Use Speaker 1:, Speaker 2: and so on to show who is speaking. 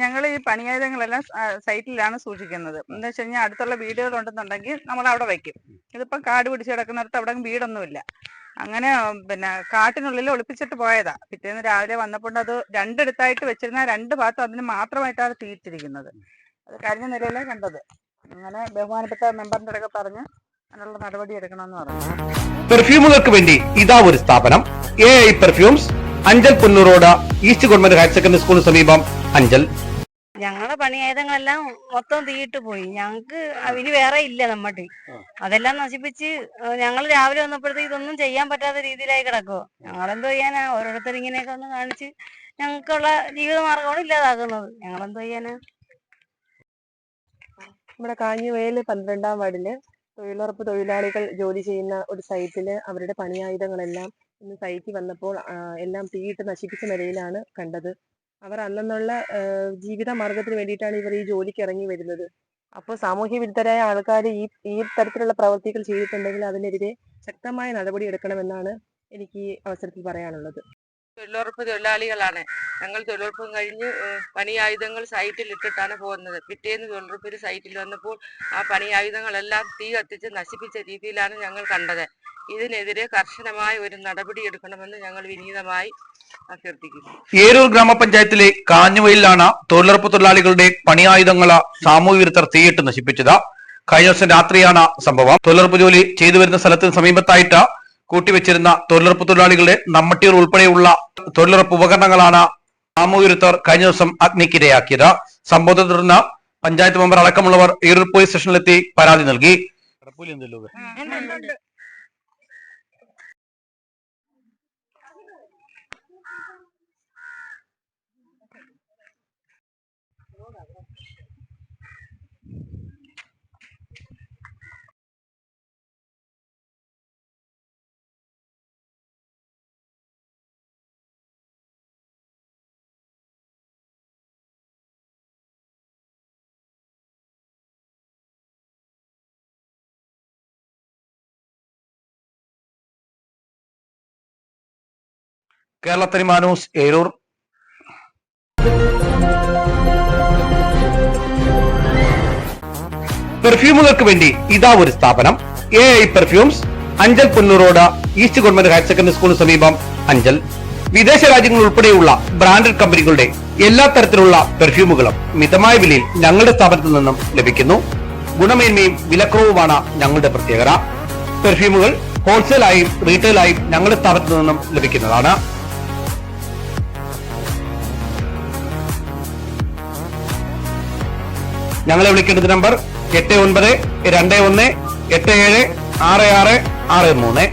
Speaker 1: ഞങ്ങൾ ഈ പണിയായുധങ്ങളെല്ലാം സൈറ്റിലാണ് സൂക്ഷിക്കുന്നത്. എന്താ വെച്ച് കഴിഞ്ഞാൽ അടുത്തുള്ള വീടുകൾ ഉണ്ടെന്നുണ്ടെങ്കിൽ നമ്മൾ അവിടെ വയ്ക്കും ഇതിപ്പം കാട് പിടിച്ച് കിടക്കുന്നിടത്ത് അവിടെ വീടൊന്നുമില്ല. അങ്ങനെ പിന്നെ കാട്ടിനുള്ളിൽ ഒളിപ്പിച്ചിട്ട് പോയതാ. പിറ്റേന്ന് രാവിലെ വന്നപ്പോൾ അത് രണ്ടെടുത്തായിട്ട് വെച്ചിരുന്ന രണ്ട് ഭാഗത്തും അതിന് മാത്രമായിട്ടാണ് തീയിട്ടിരിക്കുന്നത് അത് കഴിഞ്ഞ നിലയിലേ കണ്ടത്. അങ്ങനെ ബഹുമാനപ്പെട്ട മെമ്പറിന്റെ അടുക്കെ പറഞ്ഞ് അതിനുള്ള നടപടി എടുക്കണമെന്ന് പറഞ്ഞു.
Speaker 2: പെർഫ്യൂമുകൾക്ക് വേണ്ടി ഇതാ ഒരു സ്ഥാപനം. എ ഐ പെർഫ്യൂംസ് അഞ്ചൽ പുന്നൂറോട് ഈസ്റ്റ് ഗവൺമെന്റ് ഹയർ സെക്കൻഡറി സ്കൂളിന് സമീപം അഞ്ചൽ.
Speaker 3: ഞങ്ങളെ പണിയായുധങ്ങളെല്ലാം മൊത്തം തീയിട്ട് പോയി. ഞങ്ങൾക്ക് ഇനി വേറെ ഇല്ല നമ്മട്ട് അതെല്ലാം നശിപ്പിച്ച് ഞങ്ങൾ രാവിലെ വന്നപ്പോഴത്തേക്ക് ഇതൊന്നും ചെയ്യാൻ പറ്റാത്ത രീതിയിലായി കിടക്കുവോ. ഞങ്ങളെന്തോ ചെയ്യാനാ? ഓരോരുത്തർ ഇങ്ങനെയൊക്കെ ഒന്ന് കാണിച്ച് ഞങ്ങൾക്കുള്ള ജീവിത മാർഗമാണ് ഇല്ലാതാക്കുന്നത്. ഞങ്ങളെന്തോ ചെയ്യാനാ?
Speaker 4: നമ്മുടെ കാഞ്ഞുവയൽ പന്ത്രണ്ടാം വാർഡിൽ തൊഴിലുറപ്പ് തൊഴിലാളികൾ ജോലി ചെയ്യുന്ന ഒരു സൈറ്റിൽ അവരുടെ പണിയായുധങ്ങളെല്ലാം ഇന്ന് സൈറ്റിൽ വന്നപ്പോൾ എല്ലാം തീയിട്ട് നശിപ്പിച്ച നിലയിലാണ് കണ്ടത്. അവർ അന്നെന്നുള്ള ജീവിത മാർഗത്തിന് വേണ്ടിയിട്ടാണ് ഇവർ ഈ ജോലിക്ക് ഇറങ്ങി വരുന്നത്. അപ്പോൾ സാമൂഹ്യ വിരുദ്ധരായ ആൾക്കാർ ഈ ഈ തരത്തിലുള്ള പ്രവൃത്തികൾ ചെയ്തിട്ടുണ്ടെങ്കിൽ അതിനെതിരെ ശക്തമായ നടപടി എടുക്കണമെന്നാണ് എനിക്ക് ഈ അവസരത്തിൽ പറയാനുള്ളത്.
Speaker 5: തൊഴിലുറപ്പ് തൊഴിലാളികളാണ്. ഞങ്ങൾ തൊഴിലുറപ്പും കഴിഞ്ഞ് പണിയായുധങ്ങൾ സൈറ്റിൽ ഇട്ടിട്ടാണ് പോകുന്നത്. പിറ്റേന്ന് തൊഴിലുറപ്പിൽ സൈറ്റിൽ വന്നപ്പോൾ ആ പണിയായുധങ്ങളെല്ലാം തീ കത്തിച്ച് നശിപ്പിച്ച രീതിയിലാണ് ഞങ്ങൾ കണ്ടത്. ഇതിനെതിരെ കർശനമായ ഒരു നടപടി എടുക്കണമെന്ന് ഞങ്ങൾ വിനീതമായി അഭ്യർത്ഥിക്കുന്നു.
Speaker 2: ഏരൂർ ഗ്രാമപഞ്ചായത്തിലെ കാഞ്ഞുവയിലാണ് തൊഴിലുറപ്പ് തൊഴിലാളികളുടെ പണിയായുധങ്ങൾ സാമൂഹ്യ വിരുദ്ധർ തീയിട്ട് നശിപ്പിച്ചത്. കഴിഞ്ഞ ദിവസം രാത്രിയാണ് സംഭവം. തൊഴിലുറപ്പ് ജോലി ചെയ്തു വരുന്ന സ്ഥലത്തിന് സമീപത്തായിട്ട് കൂട്ടിവെച്ചിരുന്ന തൊഴിലുറപ്പ് തൊഴിലാളികളുടെ നമ്മട്ടികൾ ഉൾപ്പെടെയുള്ള തൊഴിലുറപ്പ് ഉപകരണങ്ങളാണ് സാമൂഹ്യരുത്തർ കഴിഞ്ഞ ദിവസം അഗ്നിക്കിരയാക്കിയത്. സംഭവത്തെ തുടർന്ന് പഞ്ചായത്ത് മെമ്പർ അടക്കമുള്ളവർ ഈറൂർ പോലീസ് സ്റ്റേഷനിലെത്തി പരാതി നൽകി. കേരള തനിമ ന്യൂസ് ഏരൂർ. പെർഫ്യൂമുകൾക്ക് വേണ്ടി ഇതാ ഒരു സ്ഥാപനം. A I perfumes Anchal Punnoor road east government higher secondary സ്കൂളിന് സമീപം അഞ്ചൽ. വിദേശ രാജ്യങ്ങൾ ഉൾപ്പെടെയുള്ള ബ്രാൻഡഡ് കമ്പനികളുടെ എല്ലാ തരത്തിലുള്ള പെർഫ്യൂമുകളും മിതമായ വിലയിൽ ഞങ്ങളുടെ സ്ഥാപനത്തിൽ നിന്നും ലഭിക്കുന്നു. ഗുണമേന്മയും വിലക്കുറവുമാണ് ഞങ്ങളുടെ പ്രത്യേകത. പെർഫ്യൂമുകൾ ഹോൾസെയിലായും റീറ്റെയിലായും ഞങ്ങളുടെ സ്ഥാപനത്തിൽ നിന്നും ലഭിക്കുന്നതാണ്. ഞങ്ങളെ വിളിക്കേണ്ടത് നമ്പർ എട്ട് ഒൻപത് രണ്ട് ഒന്ന് എട്ട് ഏഴ് ആറ് ആറ് ആറ് മൂന്ന്.